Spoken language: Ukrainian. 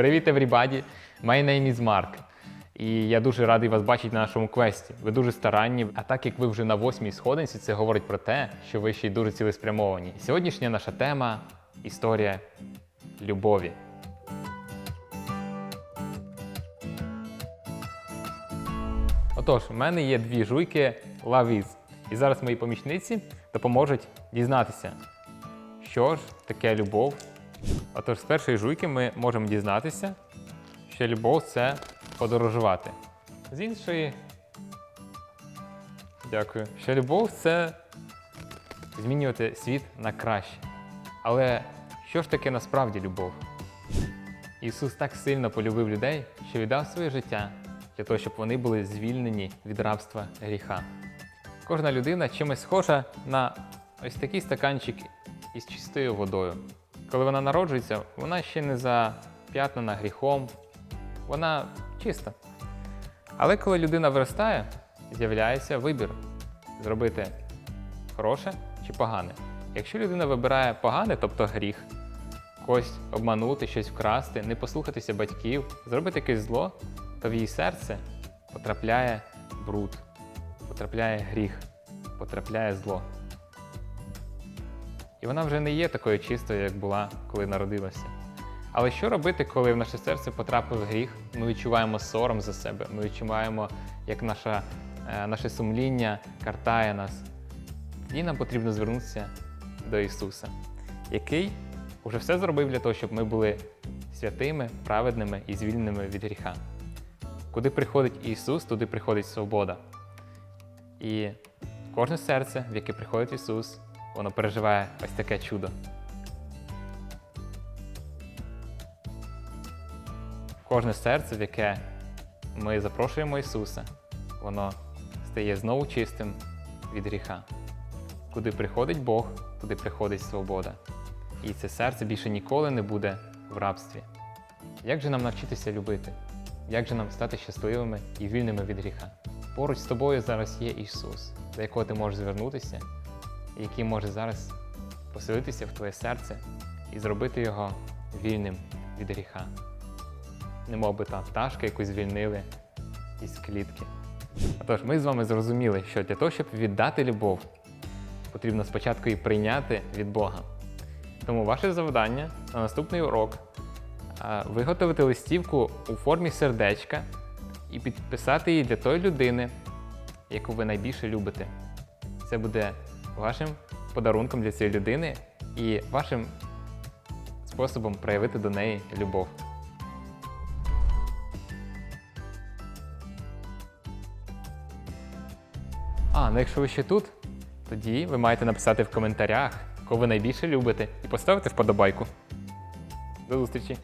Привіт, everybody! My name is Mark. І я дуже радий вас бачити на нашому квесті. Ви дуже старанні. А так як ви вже на восьмій сходинці, це говорить про те, що ви ще й дуже цілеспрямовані. Сьогоднішня наша тема історія любові. Отож, в мене є дві жуйки Лавіз. І зараз мої помічниці допоможуть дізнатися, що ж таке любов. Отож, з першої жуйки ми можемо дізнатися, що любов це подорожувати. З іншої. Дякую. Що любов це змінювати світ на краще. Але що ж таке насправді любов? Ісус так сильно полюбив людей, що віддав своє життя для того, щоб вони були звільнені від рабства гріха. Кожна людина чимось схожа на ось такий стаканчик із чистою водою. Коли вона народжується, вона ще не зап'ятнена гріхом, вона чиста. Але коли людина виростає, з'являється вибір зробити хороше чи погане. Якщо людина вибирає погане, тобто гріх, когось обманути, щось вкрасти, не послухатися батьків, зробити якесь зло, то в її серце потрапляє бруд, потрапляє гріх, потрапляє зло. І вона вже не є такою чистою, як була, коли народилася. Але що робити, коли в наше серце потрапив гріх? Ми відчуваємо сором за себе, ми відчуваємо, як наша, е, наше сумління картає нас. Тоді нам потрібно звернутися до Ісуса, який уже все зробив для того, щоб ми були святими, праведними і звільненими від гріха. Куди приходить Ісус, туди приходить свобода. І кожне серце, в яке приходить Ісус, воно переживає ось таке чудо. Кожне серце, в яке ми запрошуємо Ісуса, воно стає знову чистим від гріха. Куди приходить Бог, туди приходить свобода. І це серце більше ніколи не буде в рабстві. Як же нам навчитися любити? Як же нам стати щасливими і вільними від гріха? Поруч з тобою зараз є Ісус, до якого ти можеш звернутися, який може зараз поселитися в твоє серце і зробити його вільним від гріха. Немов би та пташка, яку звільнили із клітки. Отож, ми з вами зрозуміли, що для того, щоб віддати любов, потрібно спочатку її прийняти від Бога. Тому ваше завдання на наступний урок виготовити листівку у формі сердечка і підписати її для тої людини, яку ви найбільше любите. Це буде вашим подарунком для цієї людини і вашим способом проявити до неї любов. А, ну якщо ви ще тут, тоді ви маєте написати в коментарях, кого ви найбільше любите, і поставити вподобайку. До зустрічі!